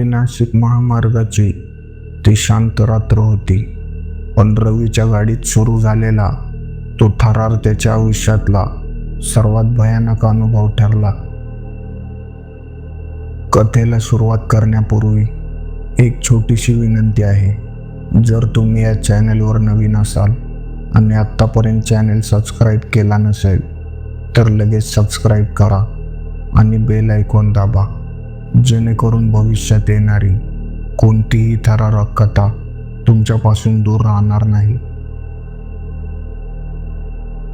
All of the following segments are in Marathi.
मुंबई नाशिक महामार्गाची ती शांत रात्र होती. पण रवीच्या गाडीत सुरू झालेला तो थरार त्याच्या आयुष्यातला सर्वात भयानक अनुभव ठरला. कथेला सुरुवात करण्यापूर्वी एक छोटीशी विनंती आहे. जर तुम्ही या चॅनलवर नवीन असाल आणि आत्तापर्यंत चॅनल सबस्क्राईब केला नसेल तर लगेच सबस्क्राईब करा आणि बेल ऐकून दाबा. जेणेकरून भविष्यात येणारी कोणतीही थरारक कथा तुमच्यापासून दूर राहणार नाही.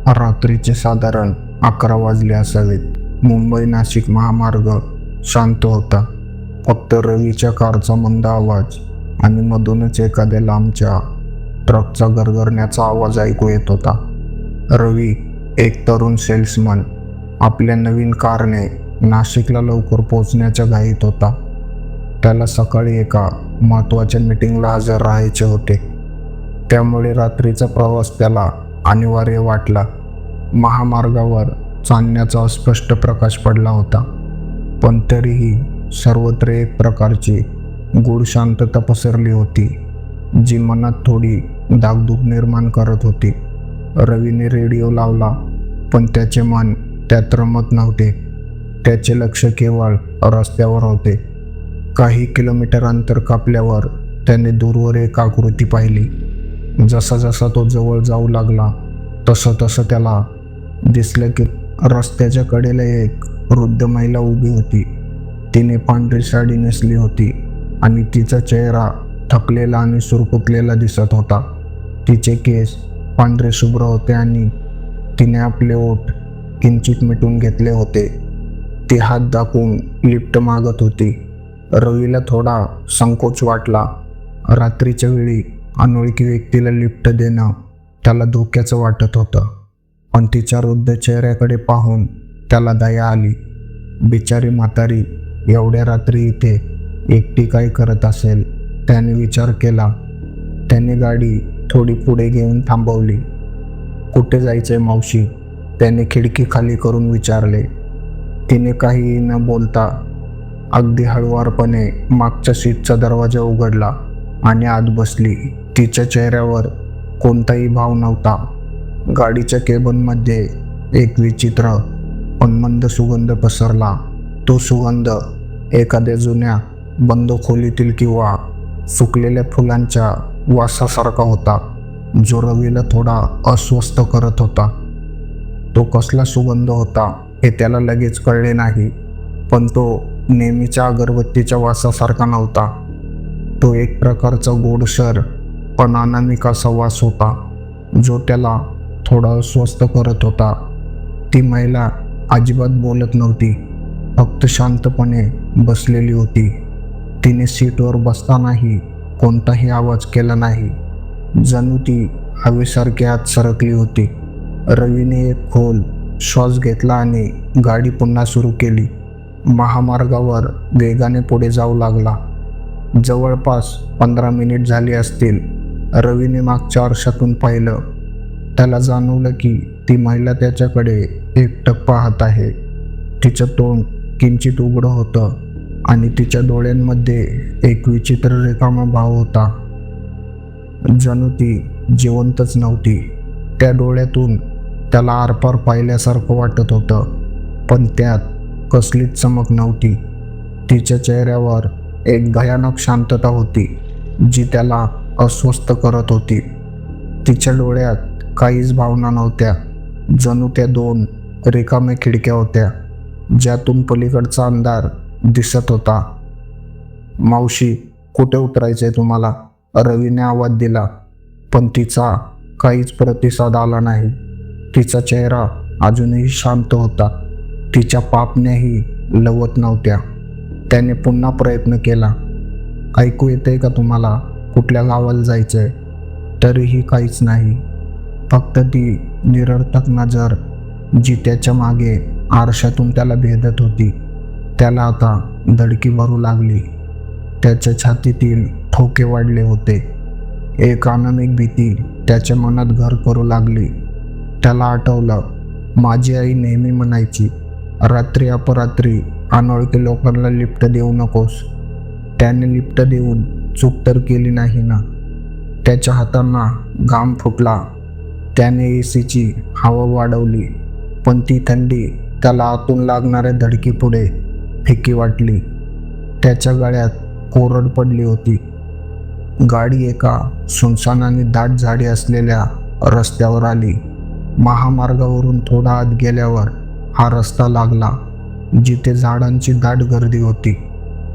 रात्रीचे साधारण अकरा वाजले असावेत. मुंबई नाशिक महामार्ग शांत होता. फक्त रवीच्या कारचा मंद आवाज आणि मधूनच एखाद्या लांबच्या ट्रकचा गरगरण्याचा आवाज ऐकू येत होता. रवी एक तरुण सेल्समन आपल्या नवीन कारने नाशिकला लवकर पोहोचण्याच्या घाईत होता. त्याला सकाळी एका महत्त्वाच्या मीटिंगला हजर राहायचे होते. त्यामुळे रात्रीचा प्रवास त्याला अनिवार्य वाटला. महामार्गावर चांदण्याचा अस्पष्ट प्रकाश पडला होता. पण तरीही सर्वत्र एक प्रकारची गूढ शांतता पसरली होती जी मनात थोडी दागदुग निर्माण करत होती. रवीने रेडिओ लावला पण त्याचे मन त्यात रमत नव्हते. त्याचे लक्ष केवळ रस्त्यावर होते. काही किलोमीटर अंतर कापल्यावर त्याने दूरवर एक आकृती पाहिली. जसा जसा तो जवळ जाऊ लागला तसं तसं त्याला दिसलं की रस्त्याच्या कडेला एक वृद्ध महिला उभी होती. तिने पांढरी साडी नेसली होती आणि तिचा चेहरा थकलेला आणि सुरकुतलेला दिसत होता. तिचे केस पांढरे शुभ्र होते आणि तिने आपले ओठ किंचित मिटून घेतले होते. ती हात दाखवून लिफ्ट मागत होती. रवीला थोडा संकोच वाटला. रात्रीच्या वेळी अनोळखी व्यक्तीला लिफ्ट देणं त्याला धोक्याचं वाटत होतं. पण तिच्या वृद्ध चेहऱ्याकडे पाहून त्याला दया आली. बिचारी म्हातारी एवढ्या रात्री इथे एकटी काय करत असेल? त्याने विचार केला. त्याने गाडी थोडी पुढे घेऊन थांबवली. कुठे जायचंय मावशी? त्याने खिडकी खाली करून विचारले. तिने काही न बोलता अगदी हळुवारपणे मागच्या सीटचा दरवाजा उघडला आणि आत बसली. तिच्या चेहऱ्यावर कोणताही भाव नव्हता. गाडीच्या केबनमध्ये एक विचित्र पण मंद सुगंध पसरला. तो सुगंध एखाद्या जुन्या बंद खोलीतील किंवा सुकलेल्या फुलांच्या वासासारखा होता जो रवीला थोडा अस्वस्थ करत होता. तो कसला सुगंध होता? हे त्याला लगेच कळले नाही. पण तो नेहमीच्या अगरबत्तीच्या वासासारखा नव्हता. तो एक प्रकारचा गोडसर पण अनामिक असा वास होता जो त्याला थोडा अस्वस्थ करत होता. ती महिला अजिबात बोलत नव्हती फक्त शांतपणे बसलेली होती. तिने सीटवर बसतानाही कोणताही आवाज केला नाही. जणू ती हवेसारखी आत सरकली होती. रवीने एक खोल श्वास घेतला आणि गाडी पुन्हा सुरू केली. महामार्गावर वेगाने पुढे जाऊ लागला. जवळपास पंधरा मिनिट झाली असतील. रवीने मागच्या वर्षातून पाहिलं. त्याला जाणवलं की ती महिला त्याच्याकडे एकटक पाहत आहे. तिचं तोंड किंचित उघडं होतं आणि तिच्या डोळ्यांमध्ये एक विचित्र रेखामा भाव होता. जणू ती जिवंतच नव्हती. त्या डोळ्यातून त्याला आरपार पाहिल्यासारखं वाटत होतं. पण त्यात कसलीच चमक नव्हती. तिच्या चेहऱ्यावर एक भयानक शांतता होती जी त्याला अस्वस्थ करत होती. तिच्या डोळ्यात काहीच भावना नव्हत्या. जणू त्या दोन रिकामे खिडक्या होत्या ज्यातून पलीकडचा अंधार दिसत होता. मावशी कुठे उतरायचंय तुम्हाला? रवीने आवाज दिला पण तिचा काहीच प्रतिसाद आला नाही. तिचा चेहरा अजूनही शांत होता. तिच्या पापण्याही लवत नव्हत्या. त्याने पुन्हा प्रयत्न केला. ऐकू येते का तुम्हाला कुठल्या गावाला जायचंय? तरीही काहीच नाही. फक्त ती निरर्थक नजर जी त्याच्यामागे आरशातून त्याला भेदत होती त्याला आता धडकी भरू लागली. त्याच्या छातीतील ठोके वाढले होते. एक अनामिक भीती त्याच्या मनात घर करू लागली. त्याला आठवलं माझी आई नेहमी म्हणायची रात्री अपरात्री अनोळखी लोकांना लिफ्ट देऊ नकोस. त्याने लिफ्ट देऊन चूक तर केली नाही ना? त्याच्या हातांना घाम फुटला. त्याने ए सीची हवा वाढवली पण ती थंडी त्याला आतून लागणाऱ्या धडकीपुढे फिकी वाटली. त्याच्या गळ्यात कोरड पडली होती. गाडी एका सुनसान आणि दाट झाडी असलेल्या रस्त्यावर आली. महामार्गावरून थोडा आत गेल्यावर हा रस्ता लागला जिथे झाडांची दाट गर्दी होती.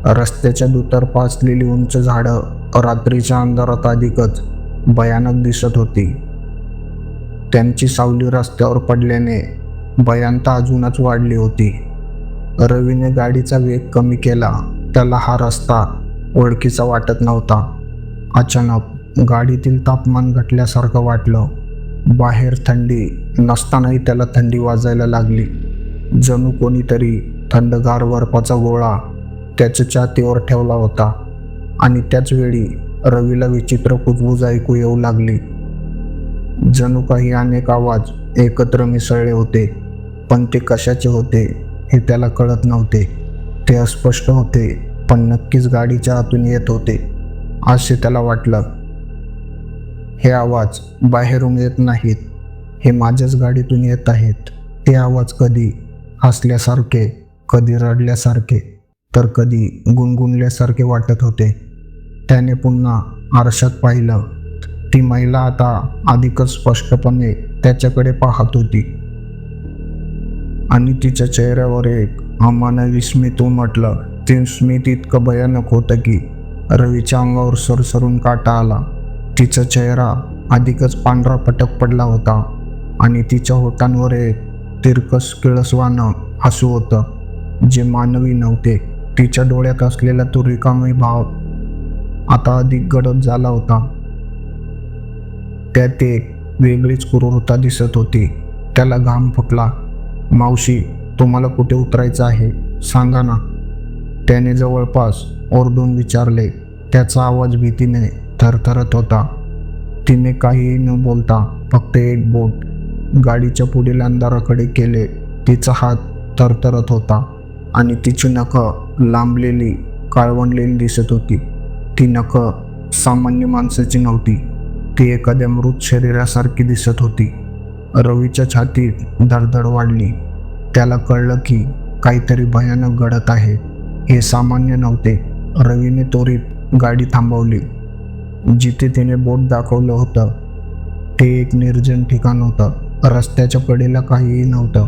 रस्त्याच्या दुतर्फा असलेली उंच झाडं रात्रीच्या अंधारात अधिकच भयानक दिसत होती. त्यांची सावली रस्त्यावर पडल्याने भयांता अजूनच वाढली होती. रवीने गाडीचा वेग कमी केला त्याला हा रस्ता ओळखीचा वाटत नव्हता. अचानक गाडीतील तापमान घटल्यासारखं वाटलं. बाहेर थंडी नसतानाही त्याला थंडी वाजायला लागली. जणू कोणीतरी थंडगार बर्फाचा गोळा त्याच्या छातीवर ठेवला होता आणि त्याच वेळी रवीला विचित्र कुजबुज ऐकू येऊ लागली. जणू काही अनेक आवाज एकत्र मिसळले होते पण ते कशाचे होते हे त्याला कळत नव्हते. ते अस्पष्ट होते पण नक्कीच गाडीच्या आतून येत होते असे त्याला वाटलं. हे आवाज बाहेरून येत नाहीत. हे माझ्याच गाडीतून येत आहेत. ते आवाज कधी हसल्यासारखे कधी रडल्यासारखे तर कधी गुणगुणल्यासारखे वाटत होते. त्याने पुन्हा आरशात पाहिलं. ती महिला आता अधिकच स्पष्टपणे त्याच्याकडे पाहत होती. आणि तिच्या चेहऱ्यावर एक अमानवी स्मित उमटलं ते स्मित इतकं भयानक होतं की रवीच्या अंगावर सरसरून काटा आला. तिचा चेहरा अधिकच पांढरा पटक पडला होता आणि तिच्या होटांवर एक तिरकस किळसवानं हसू होतं जे मानवी नव्हते. तिच्या डोळ्यात असलेला तो रिकामी भाव आता अधिक गडद झाला होता. त्यात एक वेगळीच क्रूरता दिसत होती. त्याला घाम फुटला. मावशी तुम्हाला कुठे उतरायचं आहे? सांगा ना. त्याने जवळपास ओरडून विचारले. त्याचा आवाज भीतीने थरथरत होता. तिने काहीही न बोलता फक्त एक बोट गाडीच्या पुढील अंधाराकडे केले. तिचा हात थरथरत होता आणि तिची नखं लांबलेली काळवणलेली दिसत होती. ती नखं सामान्य माणसाची नव्हती. ती एखाद्या मृत शरीरासारखी दिसत होती. रवीच्या छातीत धडधड वाढली. त्याला कळलं की काहीतरी भयानक घडत आहे. हे सामान्य नव्हते. रवीने त्वरित गाडी थांबवली. जिथे तिने बोट दाखवलं होतं ते एक निर्जन ठिकाण होतं. रस्त्याच्या कडेला काहीही नव्हतं.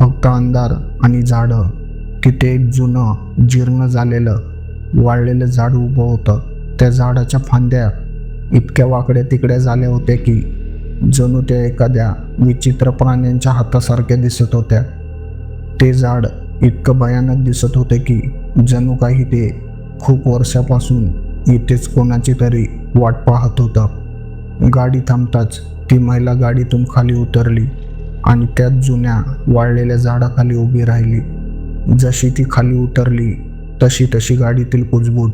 फक्त अंधार आणि झाडं. तिथे एक जुनं जीर्ण झालेलं वाळलेलं झाड उभं होतं. त्या झाडाच्या फांद्या इतक्या वाकड्या तिकड्या झाल्या होत्या की जणू त्या एखाद्या विचित्र प्राण्यांच्या हातासारख्या दिसत होत्या. ते झाड इतकं भयानक दिसत होते की जणू काही ते खूप वर्षापासून इथेच कोणाची तरी वाट पाहत होता. गाडी थांबताच ती महिला गाडीतून खाली उतरली आणि त्यात जुन्या वाळलेल्या झाडाखाली उभी राहिली. जशी ती खाली उतरली तशी तशी गाडीतील कुजबूज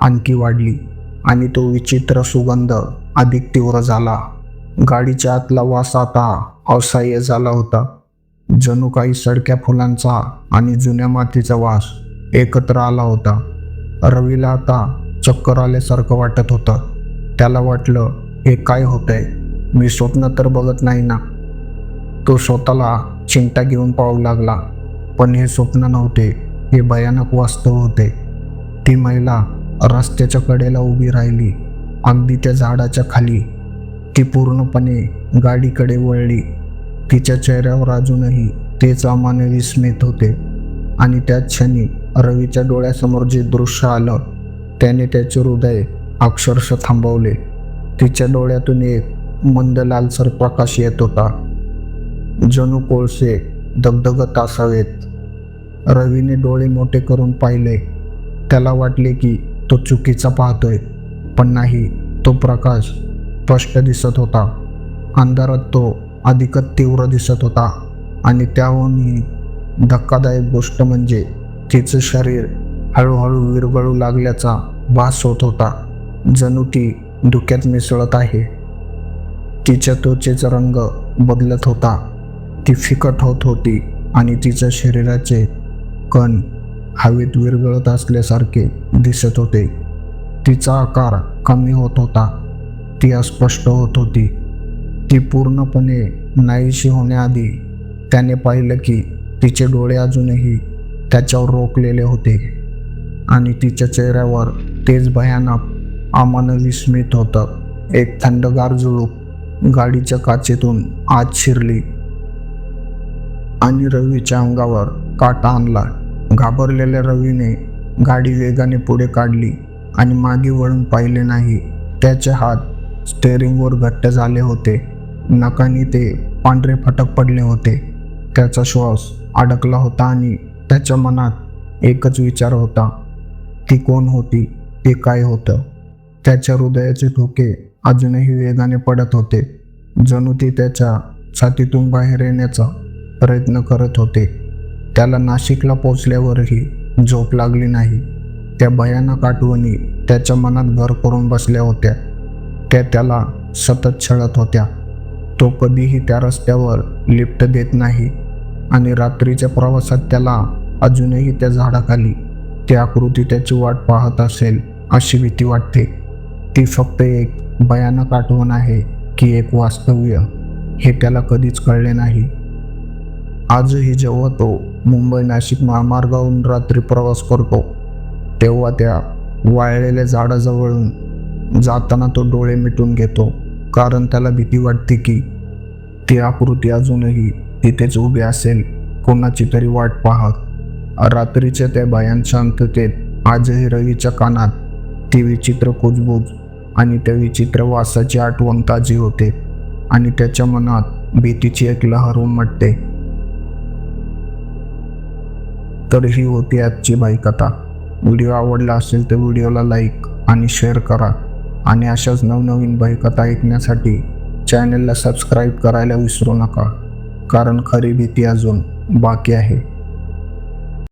आणखी वाढली आणि तो विचित्र सुगंध अधिक तीव्र झाला. गाडीच्या आतला वास आता असह्य झाला होता. जणू काही सडक्या फुलांचा आणि जुन्या मातीचा वास एकत्र आला होता. रवीला आता चक्कर आल्यासारखं वाटत होतं. त्याला वाटलं हे काय होतंय? मी स्वप्न तर बघत नाही ना. तो स्वतःला चिंता घेऊन पाहू लागला. पण हे स्वप्न नव्हते हे भयानक वास्तव होते. ती महिला रस्त्याच्या कडेला उभी राहिली अगदी त्या झाडाच्या खाली. ती पूर्णपणे गाडीकडे वळली. तिच्या चेहऱ्यावर अजूनही तेच अमानवी स्मित होते. आणि त्याच क्षणी रवीच्या डोळ्यासमोर जे दृश्य आलं त्याने त्याचे हृदय अक्षरशः थांबवले. तिच्या डोळ्यातून एक मंद लालसर प्रकाश येत होता. जणू कोळसे दगदगत असावेत. रवीने डोळे मोठे करून पाहिले. त्याला वाटले की तो चुकीचा पाहतोय पण नाही तो प्रकाश स्पष्ट दिसत होता. अंधारात तो अधिकच तीव्र दिसत होता आणि त्याहूनही धक्कादायक गोष्ट म्हणजे तिचं शरीर हळूहळू विरघळू लागल्याचा भास होत होता. जणू ती धुक्यात मिसळत आहे. तिच्या त्वचेचा रंग बदलत होता. ती फिकट होत होती आणि तिच्या शरीराचे कण हवेत विरघळत असल्यासारखे दिसत होते. तिचा आकार कमी होत होता. ती अस्पष्ट होत होती. ती पूर्णपणे नाहीशी होण्याआधी त्याने पाहिलं की तिचे डोळे अजूनही त्याच्यावर रोखलेले होते आणि तिच्या चेहऱ्यावर तेच भयानक आम्हाला विस्मित होतं. एक थंडगार झुळूक गाडीच्या काचेतून आत शिरली. आणि रवीच्या अंगावर काटा आणला. घाबरलेल्या रवीने गाडी वेगाने पुढे काढली आणि मागे वळून पाहिले नाही. त्याचे हात स्टेअरिंगवर घट्ट झाले होते. नकानी ते पांढरे फटक पडले होते. त्याचा श्वास अडकला होता आणि त्याच्या मनात एकच विचार होता. ती कोण होती? ते काय होतं? त्याच्या हृदयाचे ठोके अजूनही वेगाने पडत होते. जणू ती त्याच्या छातीतून बाहेर येण्याचा प्रयत्न करत होते. त्याला नाशिकला पोचल्यावरही झोप लागली नाही. त्या भयानक आठवणी त्याच्या मनात घर करून बसल्या होत्या. त्या त्याला सतत छळत होत्या. तो कधीही त्या रस्त्यावर लिफ्ट देत नाही आणि रात्रीच्या प्रवासात त्याला अजूनही त्या झाडाखाली ती आकृती त्याची वाट पाहत असेल अशी भीती वाटते. ती फक्त एक भयानक आठवण आहे की एक वास्तव्य हे त्याला कधीच कळले नाही. आजही जेव्हा तो मुंबई नाशिक महामार्गावरून रात्री प्रवास करतो तेव्हा त्या वाळलेल्या झाडाजवळून जाताना तो डोळे मिटून घेतो कारण त्याला भीती वाटते की ती आकृती अजूनही तिथेच उभी असेल कोणाची तरी वाट पाहत. रात्रीच्या त्या भयान शांततेत आजही रवीच्या कानात ती विचित्र कुजबूज आणि त्या विचित्र वासाची आठवण ताजी होते आणि त्याच्या मनात भीतीची एक लहर उमटते. तर ही होती आजची बाईकथा व्हिडिओ आवडला असेल तर व्हिडिओला लाईक आणि शेअर करा. आणि अशाच नवनवीन बाईकथा ऐकण्यासाठी चॅनलला सबस्क्राईब करायला विसरू नका. कारण खरी भीती अजून बाकी आहे.